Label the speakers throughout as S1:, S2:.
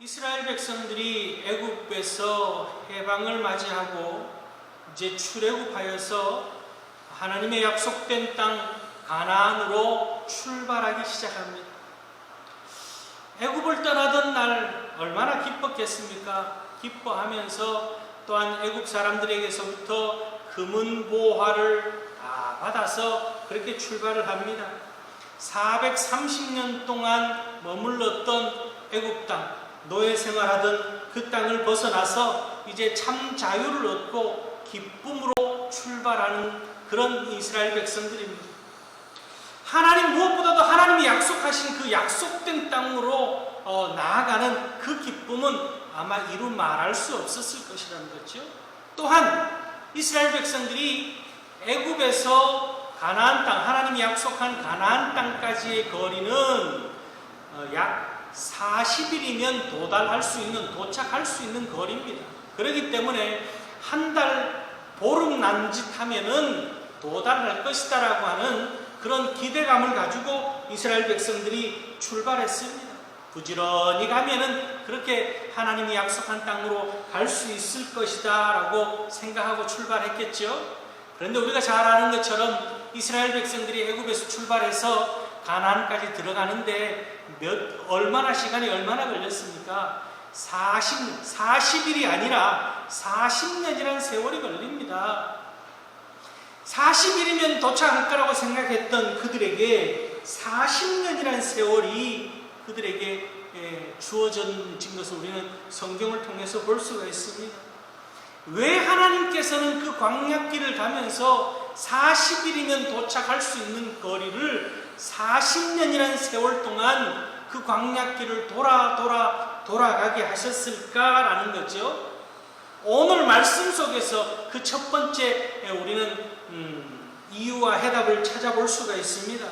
S1: 이스라엘 백성들이 애굽에서 해방을 맞이하고 이제 출애굽하여서 하나님의 약속된 땅 가나안으로 출발하기 시작합니다. 애굽을 떠나던 날 얼마나 기뻤겠습니까? 기뻐하면서 또한 애굽 사람들에게서부터 금은 보화를 다 받아서 그렇게 출발을 합니다. 430년 동안 머물렀던 애굽 땅, 노예 생활하던 그 땅을 벗어나서 이제 참 자유를 얻고 기쁨으로 출발하는 그런 이스라엘 백성들입니다. 하나님 무엇보다도 하나님이 약속하신 그 약속된 땅으로 어, 나아가는 그 기쁨은 아마 이루 말할 수 없었을 것이라는 거죠. 또한 이스라엘 백성들이 애굽에서 가나안 땅 하나님이 약속한 가나안 땅까지의 거리는 어, 약 40일이면 도달할 수 있는 도착할 수 있는 거리입니다. 그렇기 때문에 한 달 보름 남짓 하면은 도달할 것이다라고 하는 그런 기대감을 가지고 이스라엘 백성들이 출발했습니다. 부지런히 가면은 그렇게 하나님이 약속한 땅으로 갈 수 있을 것이다라고 생각하고 출발했겠죠. 그런데 우리가 잘 아는 것처럼 이스라엘 백성들이 애굽에서 출발해서 가나안까지 들어가는데 몇 얼마나 시간이 얼마나 걸렸습니까? 40 40일이 아니라 40년이라는 세월이 걸립니다. 40일이면 도착할 거라고 생각했던 그들에게 40년이라는 세월이 그들에게 예, 주어진 것을 우리는 성경을 통해서 볼 수가 있습니다. 왜 하나님께서는 그 광약길을 가면서 40일이면 도착할 수 있는 거리를 40년이라는 세월 동안 그 광약길을 돌아 돌아 돌아가게 하셨을까라는 거죠. 오늘 말씀 속에서 그 첫 번째 우리는 음, 이유와 해답을 찾아볼 수가 있습니다.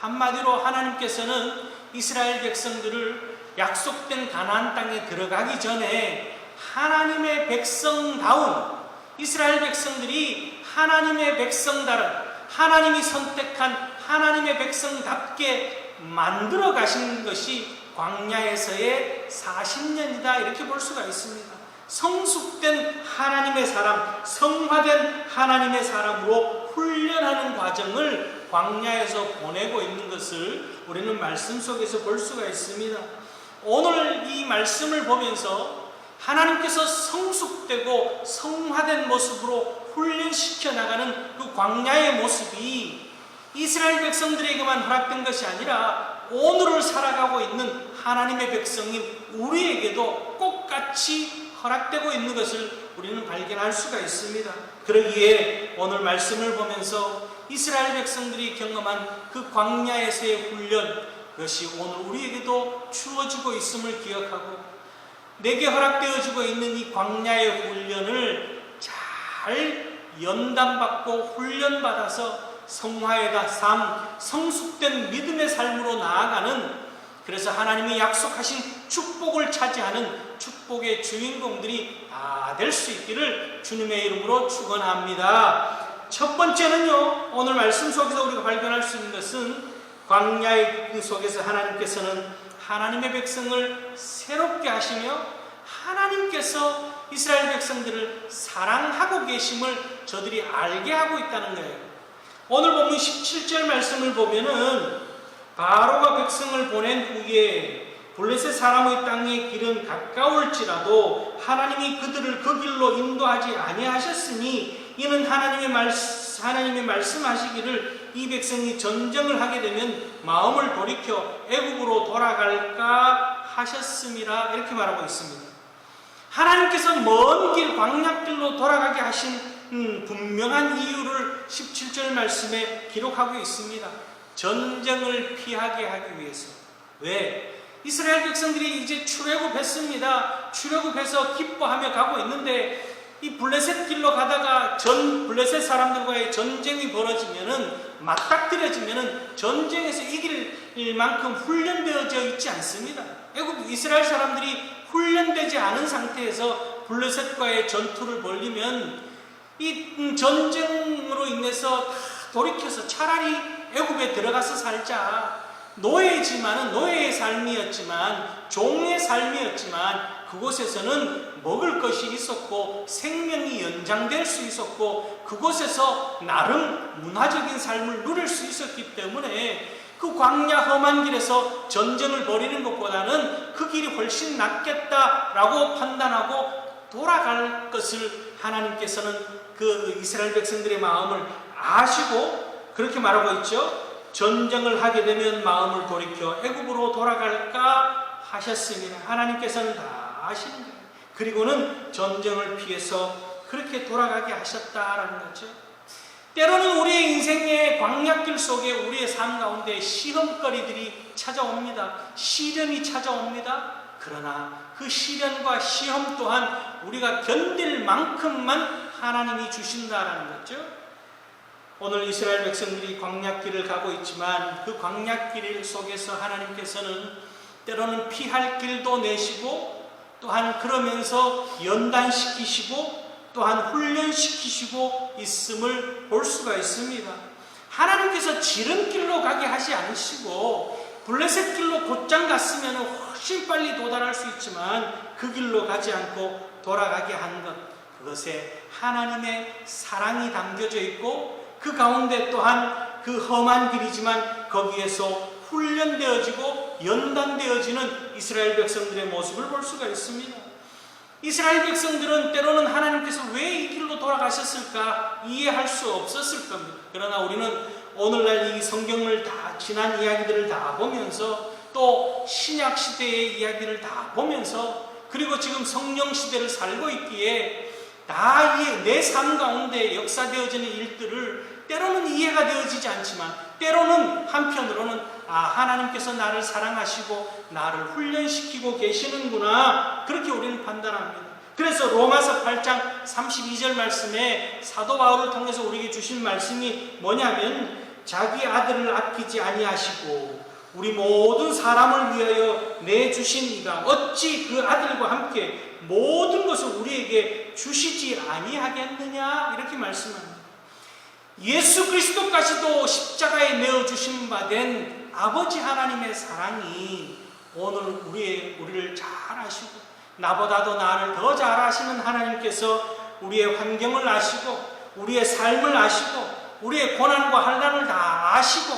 S1: 한마디로 하나님께서는 이스라엘 백성들을 약속된 가나안 땅에 들어가기 전에 하나님의 백성다운 이스라엘 백성들이 하나님의 백성다른 하나님이 선택한 하나님의 백성답게 만들어 가신 것이 광야에서의 40년이다 이렇게 볼 수가 있습니다. 성숙된 하나님의 사람, 성화된 하나님의 사람으로 훈련하는 과정을 광야에서 보내고 있는 것을 우리는 말씀 속에서 볼 수가 있습니다. 오늘 이 말씀을 보면서 하나님께서 성숙되고 성화된 모습으로 훈련시켜 나가는 그 광야의 모습이 이스라엘 백성들에게만 허락된 것이 아니라 오늘을 살아가고 있는 하나님의 백성인 우리에게도 똑같이 허락되고 있는 것을 우리는 발견할 수가 있습니다. 그러기에 오늘 말씀을 보면서 이스라엘 백성들이 경험한 그 광야에서의 훈련, 그것이 오늘 우리에게도 주어지고 있음을 기억하고 내게 허락되어지고 있는 이 광야의 훈련을 잘 연단받고 훈련받아서 성화의 삶, 성숙된 믿음의 삶으로 나아가는 그래서 하나님이 약속하신 축복을 차지하는 축복의 주인공들이 다 될 수 있기를 주님의 이름으로 축원합니다. 첫 번째는요. 오늘 말씀 속에서 우리가 발견할 수 있는 것은 광야의 속에서 하나님께서는 하나님의 백성을 새롭게 하시며 하나님께서 이스라엘 백성들을 사랑하고 계심을 저들이 알게 하고 있다는 거예요. 오늘 보면 17절 말씀을 보면은 바로가 백성을 보낸 후에 블레셋 사람의 땅의 길은 가까울지라도 하나님이 그들을 그 길로 인도하지 아니하셨으니 이는 하나님의 말씀 하나님의 말씀하시기를 이 백성이 전쟁을 하게 되면 마음을 돌이켜 애국으로 돌아갈까 하셨음이라 이렇게 말하고 있습니다. 하나님께서 먼 길 광약길로 돌아가게 하신 음, 분명한 이유를 17절 말씀에 기록하고 있습니다. 전쟁을 피하게 하기 위해서. 왜? 이스라엘 백성들이 이제 출애굽했습니다. 출애굽해서 기뻐하며 가고 있는데 이 블레셋 길로 가다가 전 블레셋 사람들과의 전쟁이 벌어지면은 맞닥뜨려지면은 전쟁에서 이길 만큼 훈련되어져 있지 않습니다. 애굽 이스라엘 사람들이 훈련되지 않은 상태에서 블레셋과의 전투를 벌리면 이 음, 전쟁으로 인해서 다 돌이켜서 차라리 애굽에 들어가서 살자. 노예지만은 노예의 삶이었지만 종의 삶이었지만 그곳에서는 먹을 것이 있었고 생명이 연장될 수 있었고 그곳에서 나름 문화적인 삶을 누릴 수 있었기 때문에 그 광야 험한 길에서 전쟁을 벌이는 것보다는 그 길이 훨씬 낫겠다라고 판단하고 돌아갈 것을 하나님께서는 그 이스라엘 백성들의 마음을 아시고 그렇게 말하고 있죠. 전쟁을 하게 되면 마음을 돌이켜 애굽으로 돌아갈까 하셨습니다. 하나님께서는 다 아시는 거예요. 그리고는 전쟁을 피해서 그렇게 돌아가게 하셨다라는 거죠. 때로는 우리의 인생의 광약길 속에 우리의 삶 가운데 시험거리들이 찾아옵니다. 시련이 찾아옵니다. 그러나 그 시련과 시험 또한 우리가 견딜 만큼만 하나님이 주신다라는 거죠. 오늘 이스라엘 백성들이 광약길을 가고 있지만 그 광약길 속에서 하나님께서는 때로는 피할 길도 내시고 또한 그러면서 연단시키시고 또한 훈련시키시고 있음을 볼 수가 있습니다. 하나님께서 지름길로 가게 하지 않으시고 블레셋 길로 곧장 갔으면 훨씬 빨리 도달할 수 있지만 그 길로 가지 않고 돌아가게 한 것, 그것에 하나님의 사랑이 담겨져 있고 그 가운데 또한 그 험한 길이지만 거기에서 훈련되어지고 연단되어지는 이스라엘 백성들의 모습을 볼 수가 있습니다. 이스라엘 백성들은 때로는 하나님께서 왜 이 길로 돌아가셨을까 이해할 수 없었을 겁니다. 그러나 우리는 오늘날 이 성경을 다 지난 이야기들을 다 보면서 또 신약 시대의 이야기를 다 보면서 그리고 지금 성령 시대를 살고 있기에 다 내 삶 가운데 역사되어지는 일들을 때로는 이해가 되어지지 않지만 때로는 한편으로는 아 하나님께서 나를 사랑하시고 나를 훈련시키고 계시는구나 그렇게 우리는 판단합니다. 그래서 로마서 8장 32절 말씀에 사도 바울을 통해서 우리에게 주신 말씀이 뭐냐면 자기 아들을 아끼지 아니하시고 우리 모든 사람을 위하여 내 주신 이가 어찌 그 아들과 함께 모든 것을 우리에게 주시지 아니하겠느냐 이렇게 말씀합니다. 예수 그리스도까지도 십자가에 내어 주신 바 된 아버지 하나님의 사랑이 오늘 우리의 우리를 잘 아시고 나보다도 나를 더 잘 아시는 하나님께서 우리의 환경을 아시고 우리의 삶을 아시고 우리의 고난과 환난을 다 아시고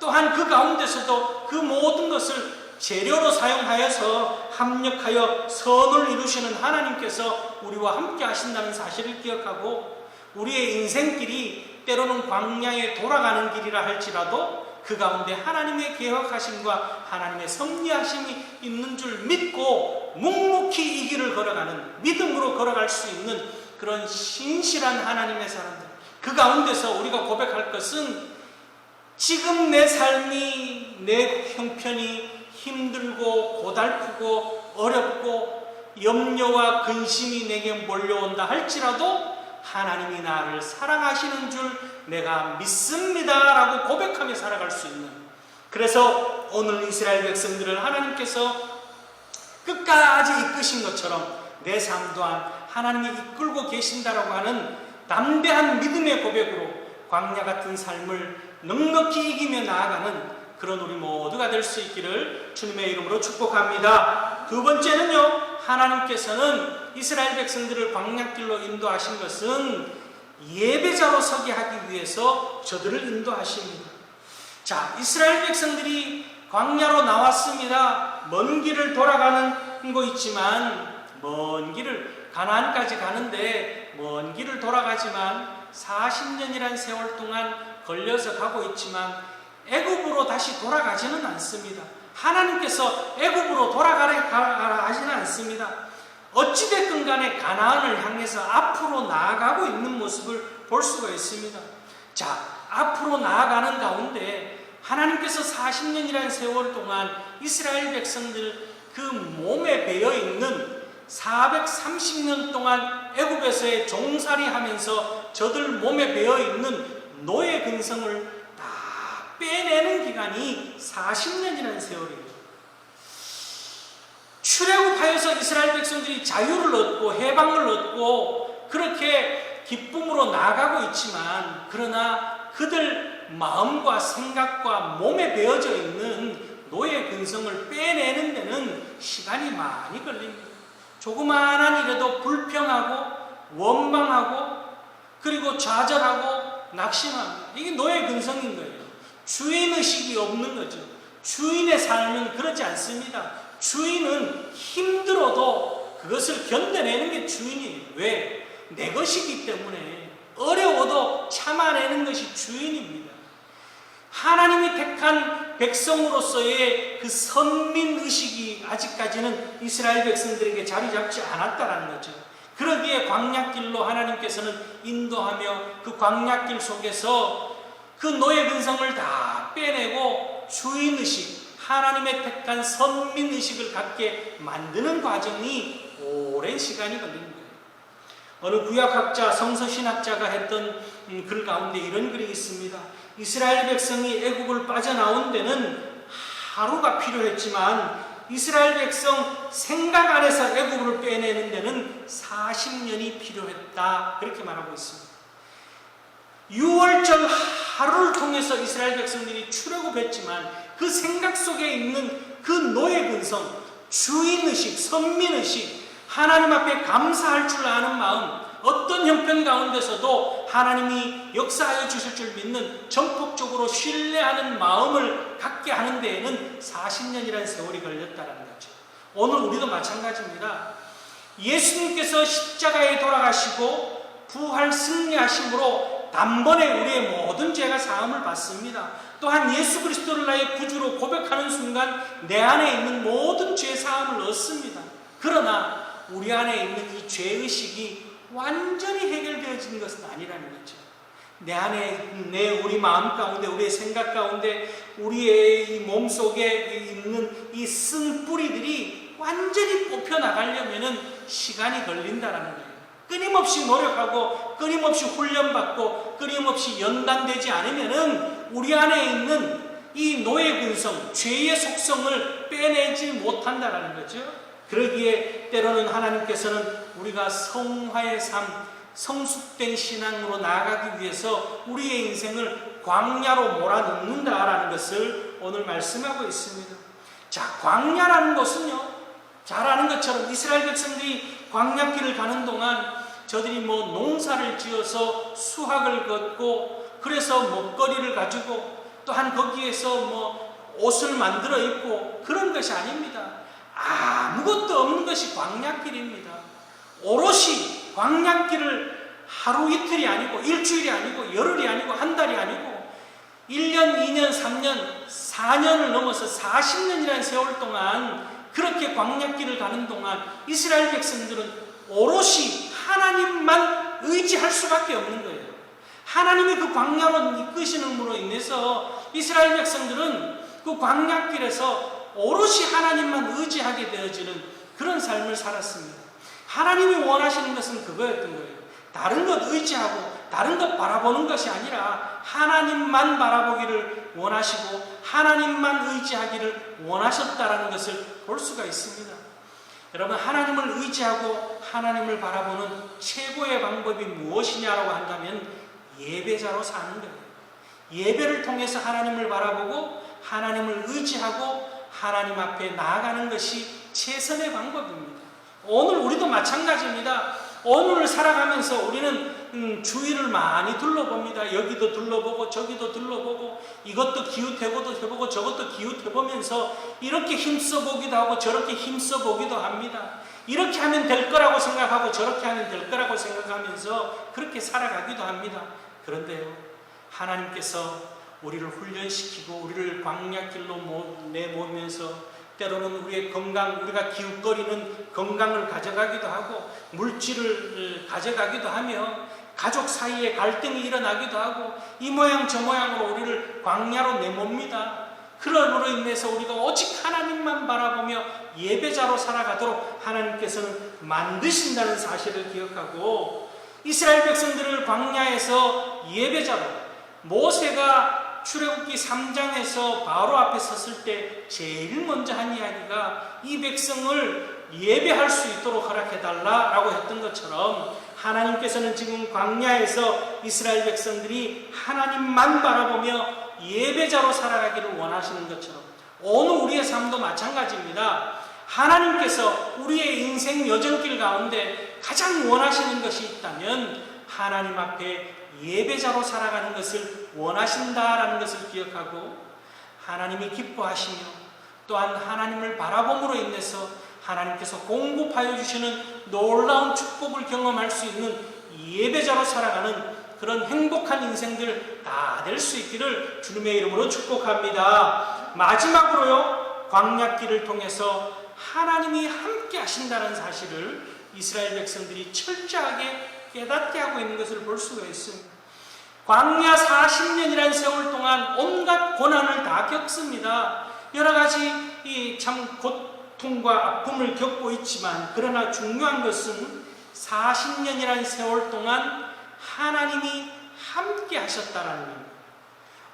S1: 또한 그 가운데서도 그 모든 것을 재료로 사용하여서 합력하여 선을 이루시는 하나님께서 우리와 함께 하신다는 사실을 기억하고 우리의 인생길이 때로는 광야에 돌아가는 길이라 할지라도 그 가운데 하나님의 계획하심과 하나님의 섭리하심이 있는 줄 믿고 묵묵히 이 길을 걸어가는 믿음으로 걸어갈 수 있는 그런 신실한 하나님의 사람들. 그 가운데서 우리가 고백할 것은 지금 내 삶이 내 형편이 힘들고 고달프고 어렵고 염려와 근심이 내게 몰려온다 할지라도 하나님이 나를 사랑하시는 줄 내가 믿습니다. 라고 고백하며 살아갈 수 있는. 그래서 오늘 이스라엘 백성들을 하나님께서 끝까지 이끄신 것처럼 내 삶 또한 하나님이 이끌고 계신다라고 하는 담대한 믿음의 고백으로 광야 같은 삶을 넉넉히 이기며 나아가는 그런 우리 모두가 될 수 있기를 주님의 이름으로 축복합니다. 두 번째는요, 하나님께서는 이스라엘 백성들을 광약길로 인도하신 것은 예배자로 서게 하기 위해서 저들을 인도하십니다. 자, 이스라엘 백성들이 광야로 나왔습니다. 먼 길을 돌아가는 거 있지만 먼 길을 가나안까지 가는데 먼 길을 돌아가지만 40년이란 세월 동안 걸려서 가고 있지만 애굽으로 다시 돌아가지는 않습니다. 하나님께서 애굽으로 돌아가라 하지는 않습니다. 어찌됐든 간에 가나안을 향해서 앞으로 나아가고 있는 모습을 볼 수가 있습니다. 자, 앞으로 나아가는 가운데 하나님께서 40년이라는 세월 동안 이스라엘 백성들 그 몸에 배어 있는 430년 동안 애굽에서의 종살이 하면서 저들 몸에 배어 있는 노예 근성을 다 빼내는 기간이 40년이라는 세월이에요. 출애굽하여서 이스라엘 백성들이 자유를 얻고 해방을 얻고 그렇게 기쁨으로 나아가고 있지만 그러나 그들 마음과 생각과 몸에 배어져 있는 노예 근성을 빼내는 데는 시간이 많이 걸립니다. 조그마한 일에도 불평하고 원망하고 그리고 좌절하고 낙심합니다. 이게 노예 근성인 거예요. 주인의식이 없는 거죠. 주인의 삶은 그렇지 않습니다. 주인은 힘들어도 그것을 견뎌내는 게 주인이에요. 왜? 내 것이기 때문에 어려워도 참아내는 것이 주인입니다. 하나님이 택한 백성으로서의 그 선민 의식이 아직까지는 이스라엘 백성들에게 자리 잡지 않았다라는 거죠. 그러기에 광약길로 하나님께서는 인도하며 그 광약길 속에서 그 노예 근성을 다 빼내고 주인 의식, 하나님의 택한 선민 의식을 갖게 만드는 과정이 오랜 시간이 걸린 거예요. 어느 구약학자, 성서신학자가 했던 음, 글 가운데 이런 글이 있습니다. 이스라엘 백성이 애굽을 빠져나온 데는 하루가 필요했지만 이스라엘 백성 생각 안에서 애굽을 빼내는 데는 40년이 필요했다. 그렇게 말하고 있습니다. 6월절 하루를 통해서 이스라엘 백성들이 출애굽했지만 그 생각 속에 있는 그 노예 근성, 주인 의식, 선민 의식, 하나님 앞에 감사할 줄 아는 마음, 어떤 형편 가운데서도 하나님이 역사하여 주실 줄 믿는 전폭적으로 신뢰하는 마음을 갖게 하는 데에는 40년이라는 세월이 걸렸다는 거죠. 오늘 우리도 마찬가지입니다. 예수님께서 십자가에 돌아가시고 부활 승리하심으로 단번에 우리의 모든 죄가 사함을 받습니다. 또한 예수 그리스도를 나의 구주로 고백하는 순간 내 안에 있는 모든 죄 사함을 얻습니다. 그러나 우리 안에 있는 이 죄의식이 완전히 해결되어진 것은 아니라는 거죠. 내 안에, 내 우리 마음 가운데, 우리의 생각 가운데, 우리의 몸 속에 있는 이 쓴 뿌리들이 완전히 뽑혀 나가려면 시간이 걸린다라는 거예요. 끊임없이 노력하고, 끊임없이 훈련받고, 끊임없이 연단되지 않으면은 우리 안에 있는 이 노예 근성, 죄의 속성을 빼내지 못한다라는 거죠. 그러기에 때로는 하나님께서는 우리가 성화의 삶, 성숙된 신앙으로 나아가기 위해서 우리의 인생을 광야로 몰아넣는다라는 것을 오늘 말씀하고 있습니다. 자, 광야라는 것은요, 잘 아는 것처럼 이스라엘 백성들이 광야길을 가는 동안 저들이 뭐 농사를 지어서 수확을 걷고 그래서 먹거리를 가지고 또한 거기에서 뭐 옷을 만들어 입고 그런 것이 아닙니다. 아무것도 없는 것이 광약길입니다. 오롯이 광약길을 하루 이틀이 아니고 일주일이 아니고 열흘이 아니고 한 달이 아니고 1년, 2년, 3년, 4년을 넘어서 40년이라는 세월 동안 그렇게 광약길을 가는 동안 이스라엘 백성들은 오롯이 하나님만 의지할 수밖에 없는 거예요. 하나님이 그 광야로 이끄시는으로 인해서 이스라엘 백성들은 그 광약길에서 오롯이 하나님만 의지하게 되어지는 그런 삶을 살았습니다. 하나님이 원하시는 것은 그거였던 거예요. 다른 것 의지하고 다른 것 바라보는 것이 아니라 하나님만 바라보기를 원하시고 하나님만 의지하기를 원하셨다라는 것을 볼 수가 있습니다. 여러분 하나님을 의지하고 하나님을 바라보는 최고의 방법이 무엇이냐라고 한다면 예배자로 사는 거예요. 예배를 통해서 하나님을 바라보고 하나님을 의지하고 하나님 앞에 나아가는 것이 최선의 방법입니다. 오늘 우리도 마찬가지입니다. 오늘을 살아가면서 우리는 음, 주위를 많이 둘러봅니다. 여기도 둘러보고 저기도 둘러보고 이것도 기웃해보도 해보고 저것도 기웃해보면서 이렇게 힘써보기도 하고 저렇게 힘써보기도 합니다. 이렇게 하면 될 거라고 생각하고 저렇게 하면 될 거라고 생각하면서 그렇게 살아가기도 합니다. 그런데요, 하나님께서 우리를 훈련시키고 우리를 광약길로 내모면서 때로는 우리의 건강, 우리가 기웃거리는 건강을 가져가기도 하고 물질을 가져가기도 하며 가족 사이에 갈등이 일어나기도 하고 이 모양 저 모양으로 우리를 광야로 내멉니다. 그러므로 인해서 우리가 오직 하나님만 바라보며 예배자로 살아가도록 하나님께서는 만드신다는 사실을 기억하고 이스라엘 백성들을 광야에서 예배자로 모세가 출애굽기 3장에서 바로 앞에 섰을 때 제일 먼저 한 이야기가 이 백성을 예배할 수 있도록 허락해 달라라고 했던 것처럼 하나님께서는 지금 광야에서 이스라엘 백성들이 하나님만 바라보며 예배자로 살아가기를 원하시는 것처럼 오늘 우리의 삶도 마찬가지입니다. 하나님께서 우리의 인생 여정길 가운데 가장 원하시는 것이 있다면 하나님 앞에 예배자로 살아가는 것을 원하신다라는 것을 기억하고 하나님이 기뻐하시며 또한 하나님을 바라봄으로 인해서 하나님께서 공급하여 주시는 놀라운 축복을 경험할 수 있는 예배자로 살아가는 그런 행복한 인생들 다 될 수 있기를 주님의 이름으로 축복합니다. 마지막으로요, 광약길을 통해서 하나님이 함께 하신다는 사실을 이스라엘 백성들이 철저하게 깨닫게 하고 있는 것을 볼 수가 있습니다. 광야 40년이라는 세월 동안 온갖 고난을 다 겪습니다. 여러 가지 참 고통과 아픔을 겪고 있지만 그러나 중요한 것은 40년이라는 세월 동안 하나님이 함께 하셨다라는 겁니다.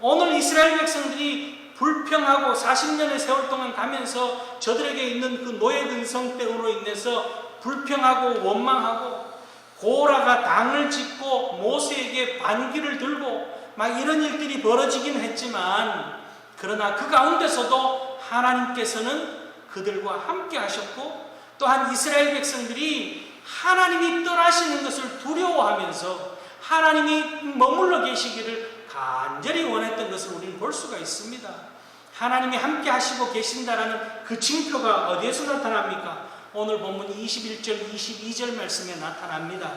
S1: 오늘 이스라엘 백성들이 불평하고 40년의 세월 동안 가면서 저들에게 있는 그 노예 근성 때문으로 인해서 불평하고 원망하고 고라가 당을 짓고 모세에게 반기를 들고 막 이런 일들이 벌어지긴 했지만 그러나 그 가운데서도 하나님께서는 그들과 함께 하셨고 또한 이스라엘 백성들이 하나님이 떠나시는 것을 두려워하면서 하나님이 머물러 계시기를 간절히 원했던 것을 우리는 볼 수가 있습니다. 하나님이 함께 하시고 계신다라는 그 징표가 어디에서 나타납니까? 오늘 본문 21절, 22절 말씀에 나타납니다.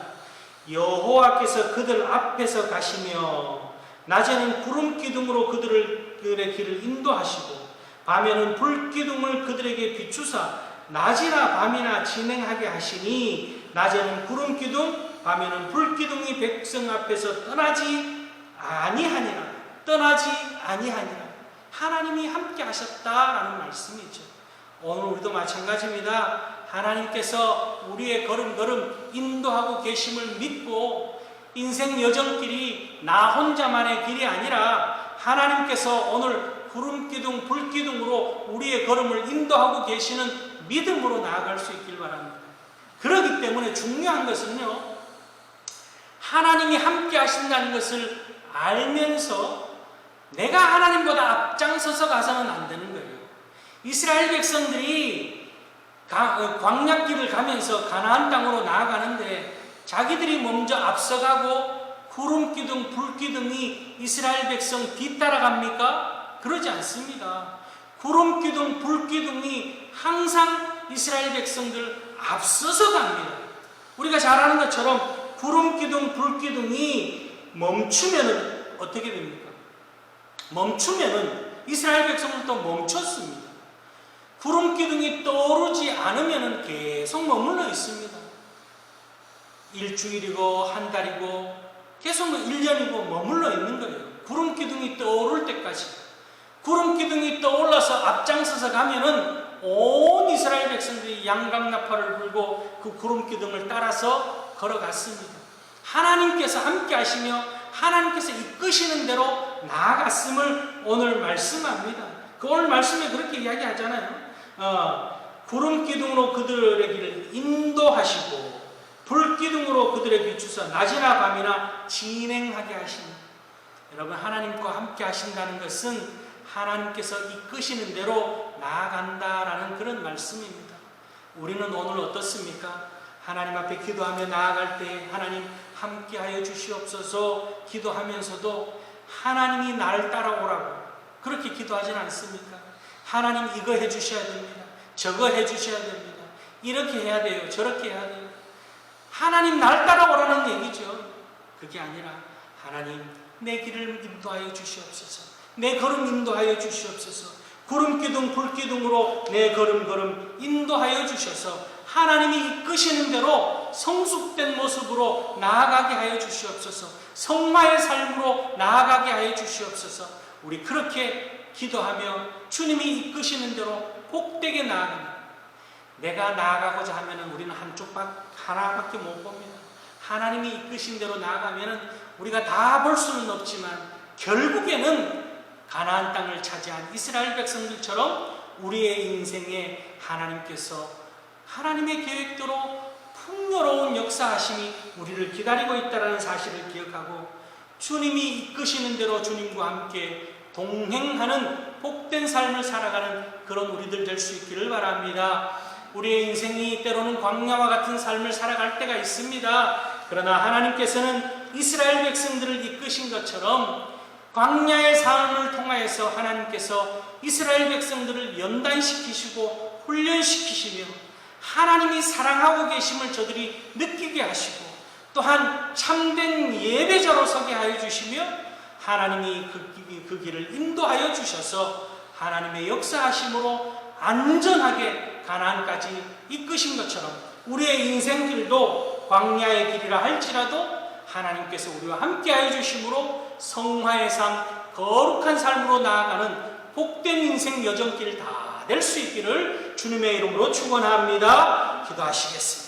S1: 여호와께서 그들 앞에서 가시며 낮에는 구름 기둥으로 그들의 길을 인도하시고 밤에는 불 기둥을 그들에게 비추사 낮이나 밤이나 진행하게 하시니 낮에는 구름 기둥 밤에는 불 기둥이 백성 앞에서 떠나지 아니하니라 떠나지 아니하니라 하나님이 함께 하셨다라는 말씀이죠. 오늘 우리도 마찬가지입니다. 하나님께서 우리의 걸음걸음 인도하고 계심을 믿고 인생 여정길이 나 혼자만의 길이 아니라 하나님께서 오늘 구름 기둥, 불 기둥으로 우리의 걸음을 인도하고 계시는 믿음으로 나아갈 수 있길 바랍니다. 그렇기 때문에 중요한 것은요, 하나님이 함께 하신다는 것을 알면서 내가 하나님보다 앞장서서 가서는 안 되는 거예요. 이스라엘 백성들이 어, 광약길을 가면서 가나안 땅으로 나아가는데 자기들이 먼저 앞서가고 구름 기둥, 불 기둥이 이스라엘 백성 뒤따라갑니까? 그러지 않습니다. 구름 기둥, 불 기둥이 항상 이스라엘 백성들 앞서서 갑니다. 우리가 잘 아는 것처럼 구름 기둥, 불 기둥이 멈추면은 어떻게 됩니까? 멈추면은 이스라엘 백성들도 멈췄습니다. 구름 기둥이 떠오르지 않으면 계속 머물러 있습니다. 일주일이고 한 달이고 계속 1년이고 뭐 머물러 있는 거예요. 구름 기둥이 떠오를 때까지. 구름 기둥이 떠올라서 앞장서서 가면은 온 이스라엘 백성들이 양강나팔을 불고 그 구름 기둥을 따라서 걸어갔습니다. 하나님께서 함께 하시며 하나님께서 이끄시는 대로 나아갔음을 오늘 말씀합니다. 그 오늘 말씀에 그렇게 이야기하잖아요. 어, 구름 기둥으로 그들의 길을 인도하시고 불 기둥으로 그들의 비추사 낮이나 밤이나 진행하게 하시니 여러분 하나님과 함께 하신다는 것은 하나님께서 이끄시는 대로 나아간다라는 그런 말씀입니다. 우리는 오늘 어떻습니까? 하나님 앞에 기도하며 나아갈 때 하나님 함께하여 주시옵소서 기도하면서도 하나님이 나를 따라오라고 그렇게 기도하진 않습니까? 하나님 이거 해 주셔야 됩니다. 저거 해 주셔야 됩니다. 이렇게 해야 돼요. 저렇게 해야 돼요. 하나님 날 따라오라는 얘기죠. 그게 아니라 하나님 내 길을 인도하여 주시옵소서. 내 걸음 인도하여 주시옵소서. 구름 기둥 불 기둥으로 내 걸음 걸음 인도하여 주셔서 하나님이 이끄시는 대로 성숙된 모습으로 나아가게 하여 주시옵소서. 성마의 삶으로 나아가게 하여 주시옵소서. 우리 그렇게 기도하며 주님이 이끄시는 대로 복되게 나아갑니다. 내가 나아가고자 하면 우리는 한쪽 하나밖에 못 봅니다. 하나님이 이끄신 대로 나아가면 우리가 다 볼 수는 없지만 결국에는 가나안 땅을 차지한 이스라엘 백성들처럼 우리의 인생에 하나님께서 하나님의 계획대로 풍요로운 역사하심이 우리를 기다리고 있다는 사실을 기억하고 주님이 이끄시는 대로 주님과 함께 동행하는 복된 삶을 살아가는 그런 우리들 될 수 있기를 바랍니다. 우리의 인생이 때로는 광야와 같은 삶을 살아갈 때가 있습니다. 그러나 하나님께서는 이스라엘 백성들을 이끄신 것처럼 광야의 삶을 통하여서 하나님께서 이스라엘 백성들을 연단시키시고 훈련시키시며 하나님이 사랑하고 계심을 저들이 느끼게 하시고 또한 참된 예배자로 서게 하여 주시며 하나님이 그, 길- 그 길을 인도하여 주셔서 하나님의 역사하심으로 안전하게 가나안까지 이끄신 것처럼 우리의 인생길도 광야의 길이라 할지라도 하나님께서 우리와 함께하여 주심으로 성화의 삶, 거룩한 삶으로 나아가는 복된 인생 여정길 다 될 수 있기를 주님의 이름으로 축원합니다. 기도하시겠습니다.